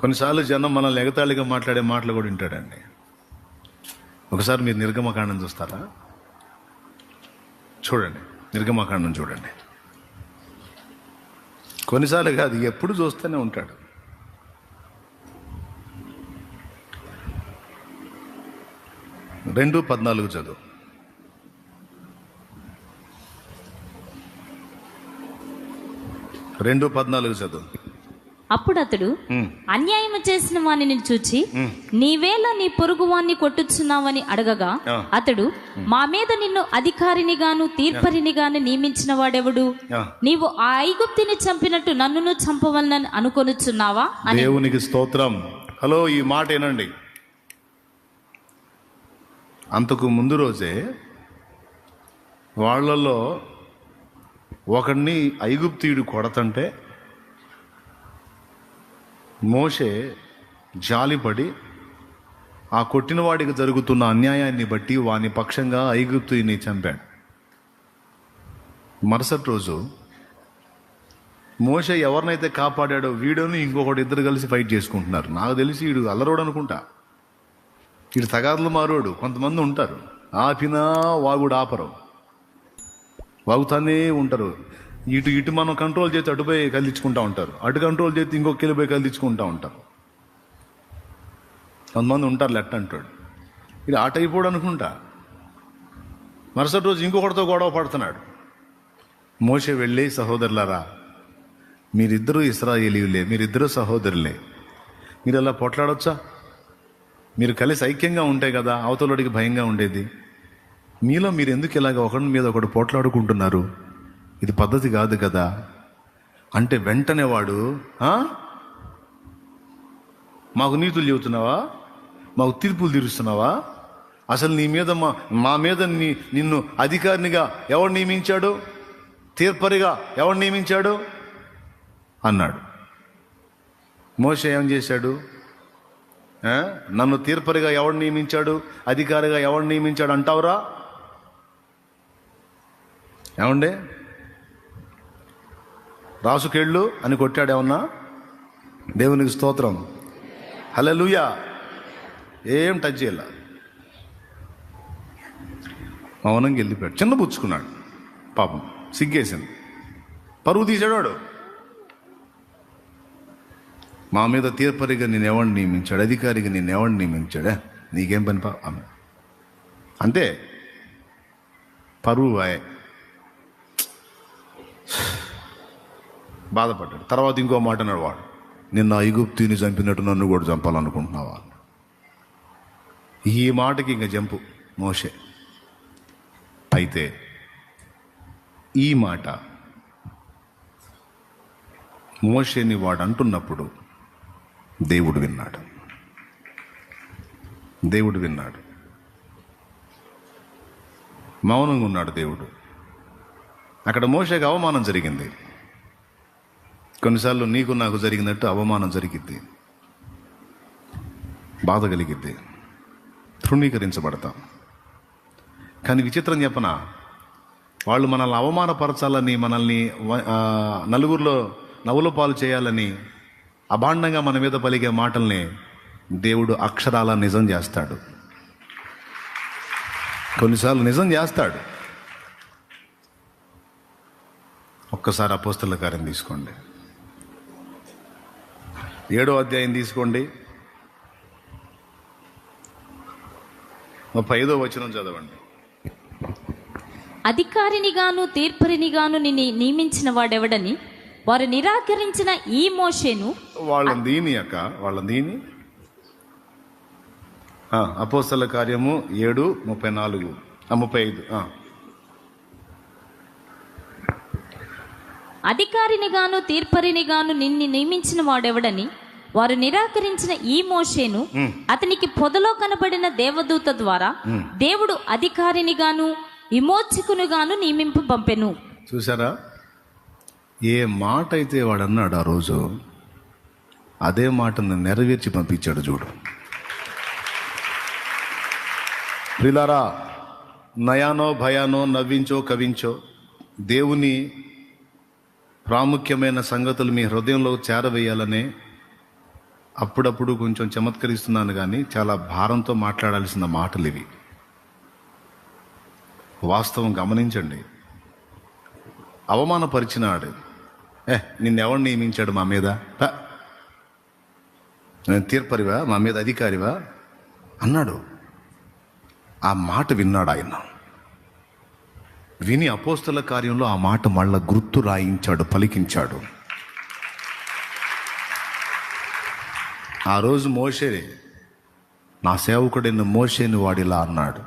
కొన్నిసార్లు జనం మనల్ని ఎగతాళిగా మాట్లాడే మాటలు కూడా వింటాడండి. ఒకసారి మీరు నిర్గమకాండం చూస్తారా? చూడండి. నిర్గమకాండం చూడండి. కొన్నిసార్లు కాదు ఎప్పుడు చూస్తూనే ఉంటాడు. రెండు పద్నాలుగు చదువు. రెండు పద్నాలుగు చదువు. అప్పుడు అతడు ఉమ్, అన్యాయము చేసిన వానిని చూచి నీవేళ నీ పొరుగు వాణ్ణి కొట్టుచున్నావని అడగగా. అతడు మా మీద నిన్ను అధికారినిగాను తీర్పరినిగాను నియమించిన వాడెవడు. నీవు ఆ ఐగుప్తిని చంపినట్టు నన్నును చంపవలనని అనుకొనుచున్నావా? అని. దేవునికి స్తోత్రం. హలో ఈ మాట ఏనండి? అంతకు ముందు రోజే వాళ్ళల్లో ఒకడిని ఐగుప్తీయుడు కొడతంటే మోషే జాలిపడి ఆ కొట్టిన వాడికి జరుగుతున్న అన్యాయాన్ని బట్టి వాని పక్షంగా ఐగుప్తుని చంపాడు. మరుసటి రోజు మోష ఎవరినైతే కాపాడాడో వీడోని ఇంకొకటి ఇద్దరు కలిసి ఫైట్ చేసుకుంటున్నారు. నాకు తెలిసి వీడు అల్లరోడు అనుకుంటా. వీడు తగాదులు మారోడు. కొంతమంది ఉంటారు. ఆపినా వాగుడు ఆపరు. వాగుతానే ఉంటారు. ఇటు ఇటు మనం కంట్రోల్ చేస్తే అటుపోయి కదిలించుకుంటూ ఉంటారు. అటు కంట్రోల్ చేస్తే ఇంకొక వెళ్ళిపోయి కదిలించుకుంటూ ఉంటారు. కొంతమంది ఉంటారు లెట్ అంటాడు. ఇది ఆట అయిపోడు అనుకుంటా. మరుసటి రోజు ఇంకొకటితో గొడవ పడుతున్నాడు. మోషే వెళ్ళి సహోదరులారా మీరిద్దరూ ఇస్రాయేలీయులే మీరిద్దరూ సహోదరులే. మీరు అలా పోట్లాడొచ్చా? మీరు కలిసి ఐక్యంగా ఉంటే కదా అవతలడికి భయంగా ఉండేది. మీలో మీరు ఎందుకు ఇలాగ ఒకరి మీద ఒకడు పోట్లాడుకుంటున్నారు? ఇది పద్ధతి కాదు కదా. అంటే వెంటనే వాడు మాకు నీతులు చెబుతున్నావా? మాకు తీర్పులు తీరుస్తున్నావా? అసలు నీ మీద మా మా మీద నీ నిన్ను అధికారినిగా ఎవడు నియమించాడు? తీర్పరిగా ఎవడు నియమించాడు? అన్నాడు. మోస ఏం చేశాడు? నన్ను తీర్పరిగా ఎవడు నియమించాడు? అధికారిగా ఎవడు నియమించాడు అంటావురా? ఏమండే? రాసుకెళ్ళు అని కొట్టాడు ఏమన్నా? దేవునికి స్తోత్రం. హలలుయా ఏం టచ్ చేయాల? మౌనంగా వెళ్ళిపోయాడు. చిన్న పుచ్చుకున్నాడు. పాపం సిగ్గేసింది. పరువు తీసాడు వాడు. మా మీద తీర్పరిగా నేను ఎవరిని నియమించాడు? అధికారిగా నేను ఎవరిని నియమించాడా? నీకేం పని పా? ఆమె. అంతే. పరువు బాధపడ్డాడు. తర్వాత ఇంకో మాట అన్నాడు వాడు నిన్న ఐగుప్తిని చంపినట్టు నన్ను కూడా చంపాలనుకుంటున్నావా? ఈ మాటకి ఇంకా జంపు మోషే. అయితే ఈ మాట మోషేని వాడు అంటున్నప్పుడు దేవుడు విన్నాడు. దేవుడు విన్నాడు. మౌనంగా ఉన్నాడు దేవుడు. అక్కడ మోషేకి అవమానం జరిగింది. కొన్నిసార్లు నీకు నాకు జరిగినట్టు అవమానం జరిగిద్ది. బాధ కలిగిద్ది. తృణీకరించబడతాం. కానీ విచిత్రం చెప్పన వాళ్ళు మనల్ని అవమానపరచాలని మనల్ని నలుగురిలో నవ్వుల పాలు చేయాలని అభాండంగా మన మీద పలికే మాటల్ని దేవుడు అక్షరాల నిజం చేస్తాడు. కొన్నిసార్లు నిజం చేస్తాడు. ఒక్కసారి అపోస్తల కార్యం తీసుకోండి. ఏడో అధ్యాయం తీసుకోండి. ముప్పై ఐదో వచనం చదవండి. అధికారినిగాను తీర్పరినిగాను నిన్ను నియమించిన వాడెవడని? వారు నిరాకరించిన ఈ మోషేను వాళ్ళని దీని అక్క వాళ్ళని దీని? ఆ, అపోస్తల కార్యము ఏడు ముప్పై నాలుగు ఆ, ముప్పై ఐదు అధికారినిగాను తీర్పరినిగాను నిన్ను నియమించిన వాడెవడని? వారు నిరాకరించిన ఈ మోషేను అతనికి పొదలో కనబడిన దేవదూత ద్వారా దేవుడు అధికారినిగాను విమోచకునిగాను నియమింపు పంపెను. చూసారా ఏ మాట అయితే వాడు అన్నాడు ఆ రోజు అదే మాటను నెరవేర్చి పంపించాడు చూడు. ప్రిలారా నయానో భయానో నవ్వించో కవించో దేవుని ప్రాముఖ్యమైన సంగతులు మీ హృదయంలో చేరవేయాలనే అప్పుడప్పుడు కొంచెం చమత్కరిస్తున్నాను కానీ చాలా భారంతో మాట్లాడాల్సిన మాటలు ఇవి. వాస్తవం గమనించండి. అవమానపరిచినాడు ఏ నిన్నెవడు నియమించాడు మా మీద? నేను తీర్పరివా? మా మీద అధికారివా? అన్నాడు. ఆ మాట విన్నాడు ఆయన. విని అపోస్తల కార్యంలో ఆ మాట మళ్ళా గుర్తు రాయించాడు పలికించాడు. ఆ రోజు మోషే నా సేవకుడైన మోషేని వాడిలా అన్నాడు.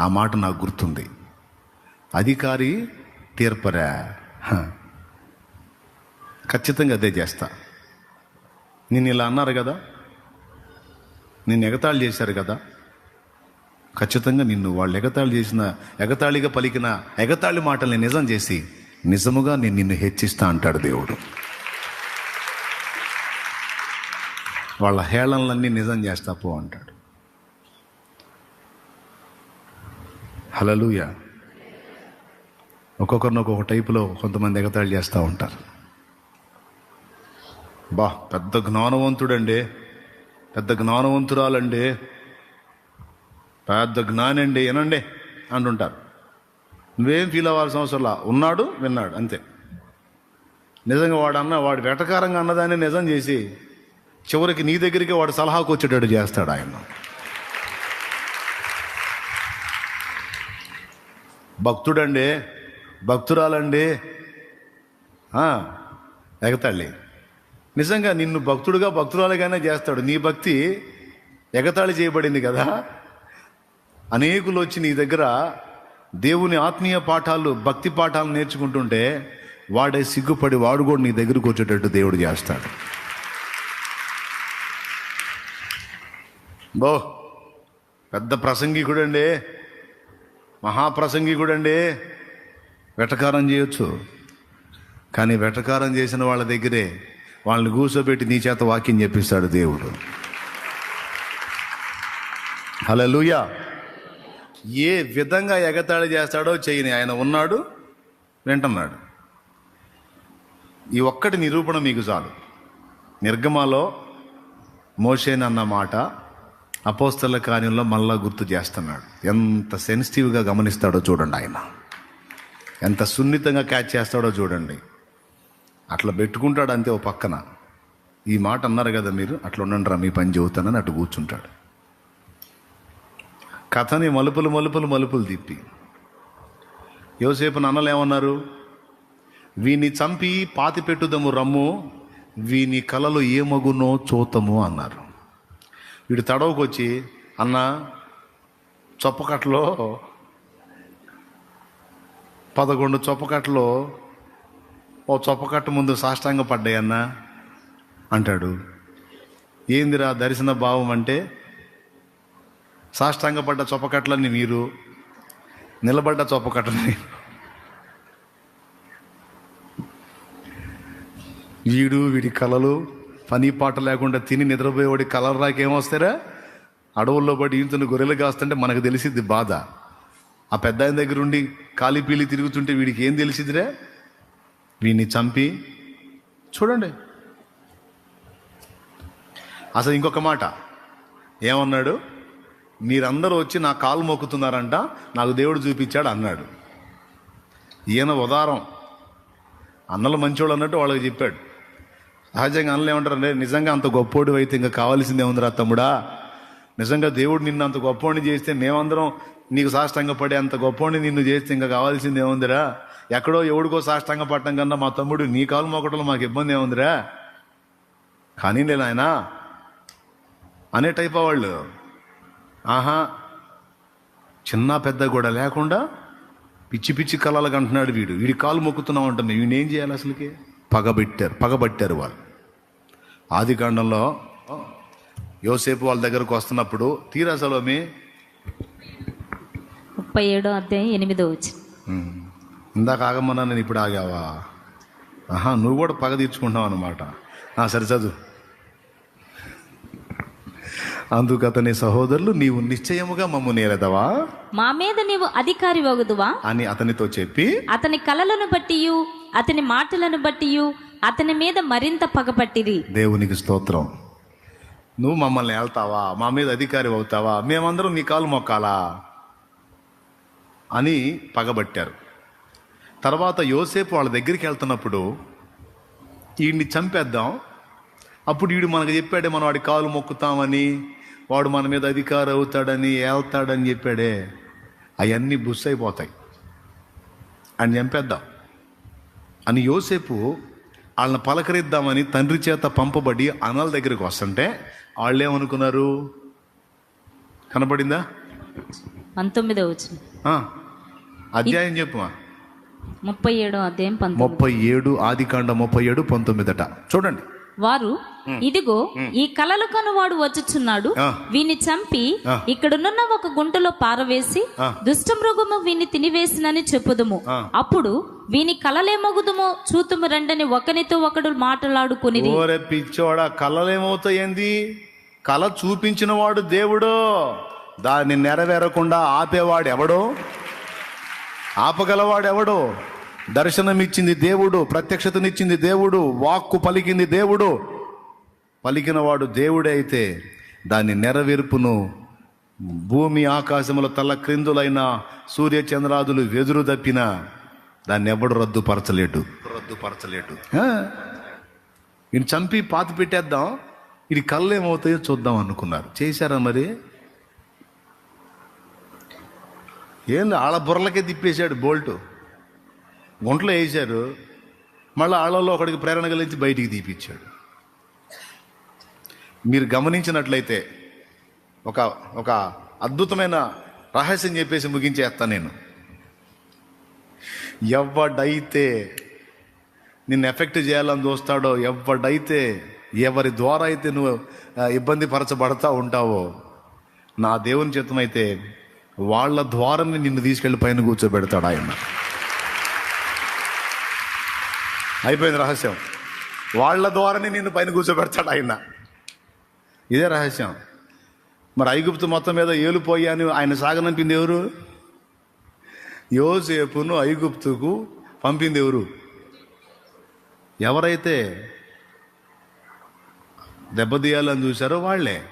ఆ మాట నాకు గుర్తుంది. అధికారి తీర్పరా? ఖచ్చితంగా అదే చేస్తా. నిన్ను ఇలా అన్నారు కదా? నేను ఎగతాళి చేశారు కదా? ఖచ్చితంగా నిన్ను వాళ్ళు ఎగతాళి చేసిన ఎగతాళిగా పలికిన ఎగతాళి మాటల్ని నిజం చేసి నిజముగా నేను నిన్ను హెచ్చిస్తా అంటాడు దేవుడు. వాళ్ళ హేళనలన్నీ నిజం చేస్తా పో అంటాడు. హలలుయ ఒక్కొక్కరిని ఒక్కొక్క టైపులో కొంతమంది ఎగతాళి చేస్తూ ఉంటారు. బా పెద్ద జ్ఞానవంతుడండి. పెద్ద జ్ఞానవంతురాలండి. పెద్ద జ్ఞానండి వినండి అంటుంటారు. నువ్వేం ఫీల్ అవ్వాల్సిన అవసరంలా ఉన్నాడు విన్నాడు అంతే. నిజంగా వాడు అన్న వాడు వెటకారంగా అన్నదాన్ని నిజం చేసి చివరికి నీ దగ్గరికి వాడు సలహాకు వచ్చేటట్టు చేస్తాడు ఆయన. భక్తుడండి భక్తురాలండి ఎగతాళి. నిజంగా నిన్ను భక్తుడుగా భక్తురాలుగానే చేస్తాడు. నీ భక్తి ఎగతాళి చేయబడింది కదా? అనేకులు వచ్చి నీ దగ్గర దేవుని ఆత్మీయ పాఠాలు భక్తి పాఠాలు నేర్చుకుంటుంటే వాడే సిగ్గుపడి వాడు కూడా నీ దగ్గరకు వచ్చేటట్టు దేవుడు చేస్తాడు. బో పెద్ద ప్రసంగికుడండి. మహాప్రసంగికుడండి వెటకారం చేయొచ్చు. కానీ వెటకారం చేసిన వాళ్ళ దగ్గరే వాళ్ళని కూర్చోబెట్టి నీ చేత వాక్యం చెప్పిస్తాడు దేవుడు. హలో ఏ విధంగా ఎగతాళి చేస్తాడో చేయని ఆయన ఉన్నాడు వింటున్నాడు. ఈ ఒక్కటి నిరూపణ మీకు చాలు. నిర్గమాలో మోషేనన్న మాట అపోస్తల కార్యంలో మళ్ళా గుర్తు చేస్తున్నాడు. ఎంత సెన్సిటివ్గా గమనిస్తాడో చూడండి ఆయన. ఎంత సున్నితంగా క్యాచ్ చేస్తాడో చూడండి. అట్లా పెట్టుకుంటాడు అంతే ఓ పక్కన. ఈ మాట అన్నారు కదా మీరు అట్లా ఉండండి రా మీ పని చెబుతానని అటు కూర్చుంటాడు. కథని మలుపులు మలుపులు మలుపులు తిప్పి. యోసేపు నాన్నలు ఏమన్నారు? వీని చంపి పాతి పెట్టుదము రమ్ము వీని కలలు ఏమగునో చూతము అన్నారు. వీడు తడవకొచ్చి అన్న చొప్పకట్లో పదకొండు చొప్పకట్లో ఓ చొప్పకట్ట ముందు సాష్టాంగ పడ్డాయన్న అంటాడు. ఏందిరా దర్శన భావం అంటే సాష్టాంగపడ్డ చొప్పకట్లని మీరు నిలబడ్డ చొప్పకట్టని వీడు వీడి కలలు పని పాట లేకుండా తిని నిద్రపోయేవాడి కలర్ రాకేమొస్తారా అడవుల్లో పడి ఈతను గొర్రెలు కాస్తుంటే మనకు తెలిసిద్ది బాధ. ఆ పెద్ద ఆయన దగ్గర ఉండి కాలి పీలి తిరుగుతుంటే వీడికి ఏం తెలిసిద్దిరా? వీడిని చంపి చూడండి. అసలు ఇంకొక మాట. ఏమన్నాడు? మీరందరూ వచ్చి నా కాలు మొక్కుతున్నారంట నాకు దేవుడు చూపించాడు అన్నాడు. ఈయన ఉదారం. అన్నలు మంచోడు అన్నట్టు వాళ్ళకి చెప్పాడు. సహజంగా అన్నలు ఏమంటారంటే నిజంగా అంత గొప్పోడు అయితే ఇంకా కావాల్సిందే ఉందిరా తమ్ముడా? నిజంగా దేవుడు నిన్ను అంత గొప్పోడిని చేస్తే మేమందరం నీకు సాష్టంగా పడే అంత గొప్పోడిని నిన్ను చేస్తే ఇంకా కావాల్సింది ఏముందిరా? ఎక్కడో ఎవడికో సాష్టంగా పడటం కన్నా మా తమ్ముడు నీ కాలు మొక్కటంలో మాకు ఇబ్బంది ఏముందిరా? కానీ నేను ఆయన అనే టైప్ వాళ్ళు. ఆహా చిన్న పెద్ద కూడా లేకుండా పిచ్చి పిచ్చి కళలకు అంటున్నాడు వీడు. వీడి కాలు మొక్కుతున్నాం అంటాం వీడిని ఏం చేయాలి అసలుకి? పగబెట్టారు పగబట్టారు వాళ్ళు. ఆది కాండంలో యోసేపు వాళ్ళ దగ్గరకు వస్తున్నప్పుడు తీరా సలోమి? ముప్పై ఏడో అధ్యాయం ఎనిమిదో వచ్చి ఇందాక ఆగమన్నా నేను ఇప్పుడు ఆగావా? ఆహా నువ్వు కూడా పగ తీర్చుకుంటావు అనమాట సరే చదువు. అందుకు అతని సహోదరులు నీవు నిశ్చయముగా మమ్ము నేరదవా మా మీద నీవు అధికారి వగుదువా? అని అతనితో చెప్పి అతని కలలను బట్టియు అతని మాటలను బట్టియు అతని మీద మరింత పగపట్టిరి దేవునికి స్తోత్రం. నువ్వు మమ్మల్ని వెళ్తావా మా మీద అధికారి అవుతావా? మేమందరం నీ కాలు మొక్కాలా? అని పగబట్టారు తర్వాత యోసేపు వాళ్ళ దగ్గరికి వెళ్తున్నప్పుడు వీడిని చంపేద్దాం. అప్పుడు వీడు మనకు చెప్పాడే మనం వాడి కాలు మొక్కుతామని వాడు మన మీద అధికారం అవుతాడని వెళ్తాడని చెప్పాడే. అవన్నీ బుస్ అయిపోతాయి. అని చంపేద్దాం. అని యోసేపు వాళ్ళని పలకరిద్దామని తండ్రి చేత పంపబడి అనల దగ్గరికి వస్తుంటే వాళ్ళు ఏమనుకున్నారు కనపడిందా? పంతొమ్మిదో వచ్చిన. అధ్యాయం చెప్పుమా? ముప్పై ఏడో అధ్యాయం ముప్పై ఏడు ఆది కాండ ముప్పై ఏడు పంతొమ్మిదట చూడండి. వారు ఇదిగో ఈ కలలు కనువాడు వచ్చుచున్నాడు. వీని చంపి. ఇక్కడున్న ఒక గుంటలో పారవేసి. దుష్ట మృగము వీని తినివేసినని చెప్పుదుము. అప్పుడు వీని కలలేమగుదుమో చూతుము రండని ఒకనితో ఒకడు మాట్లాడుకునిది ఓరే పిచ్చోడా కళలేమవుతాయింది కళ చూపించిన వాడు దేవుడు. దాన్ని నెరవేరకుండా ఆపేవాడు ఎవడో ఆపగలవాడు ఎవడో దర్శనమిచ్చింది దేవుడు ప్రత్యక్షతనిచ్చింది దేవుడు వాక్కు పలికింది దేవుడు. పలికినవాడు దేవుడే అయితే దాన్ని నెరవేర్పును భూమి ఆకాశముల తల క్రిందులైన సూర్య చంద్రాదులు వెదురు దప్పిన దాన్ని ఎవడు రద్దుపరచలేడు. రద్దుపరచలేడు. ఈయన చంపి పాతి పెట్టేద్దాం ఇది కళ్ళు ఏమవుతాయో చూద్దాం అనుకున్నారు. చేశారా మరి? ఏంది ఆళ్ళ బుర్రలకే తిప్పేశాడు బోల్ట్. గుంటలో వేసారు మళ్ళీ ఆళ్ళలో ఒకడికి ప్రేరణ కలిగించి బయటికి తీపిచ్చాడు. మీరు గమనించినట్లయితే ఒక ఒక అద్భుతమైన రహస్యం చెప్పేసి ముగించేస్తాను నేను. ఎవడైతే నిన్ను ఎఫెక్ట్ చేయాలని చూస్తాడో ఎవడైతే ఎవరి ద్వారా అయితే నువ్వు ఇబ్బంది పరచబడతా ఉంటావో నా దేవుని చిత్తమైతే వాళ్ళ ద్వారానే నిన్ను తీసుకెళ్ళి పైన కూర్చోబెడతాడు ఆయన. అయిపోయింది రహస్యం. వాళ్ళ ద్వారానే నిన్ను పైన కూర్చోబెడతాడు ఆయన. ఇదే రహస్యం. మరి ఐగుప్తు మొత్తం మీద ఏలిపోయాను అని ఆయన సాగనంపింది ఎవరు? యోసేపును ఐగుప్తుకు పంపింది ఎవరు? ఎవరైతే దెబ్బతీయాలని చూశారో వాళ్ళే.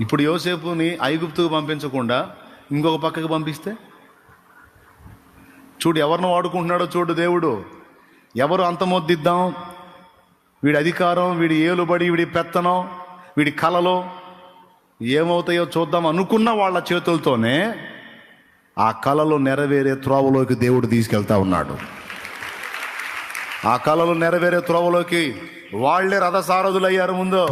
ఇప్పుడు యోసేపుని ఐగుప్తుకు పంపించకుండా ఇంకొక పక్కకు పంపిస్తే? చూడు ఎవరిని వాడుకుంటున్నాడో చూడు దేవుడు. ఎవరు అంతమొద్దిద్దాం వీడి అధికారం వీడి ఏలుబడి వీడి పెత్తనం వీడి కలలో ఏమవుతాయో చూద్దాం అనుకున్న వాళ్ళ చేతులతోనే ఆ కళలు నెరవేరే త్రోవలోకి దేవుడు తీసుకెళ్తా ఉన్నాడు. ఆ కళలు నెరవేరే త్రోవలోకి వాళ్ళే రథసారథులయ్యారు ముందు.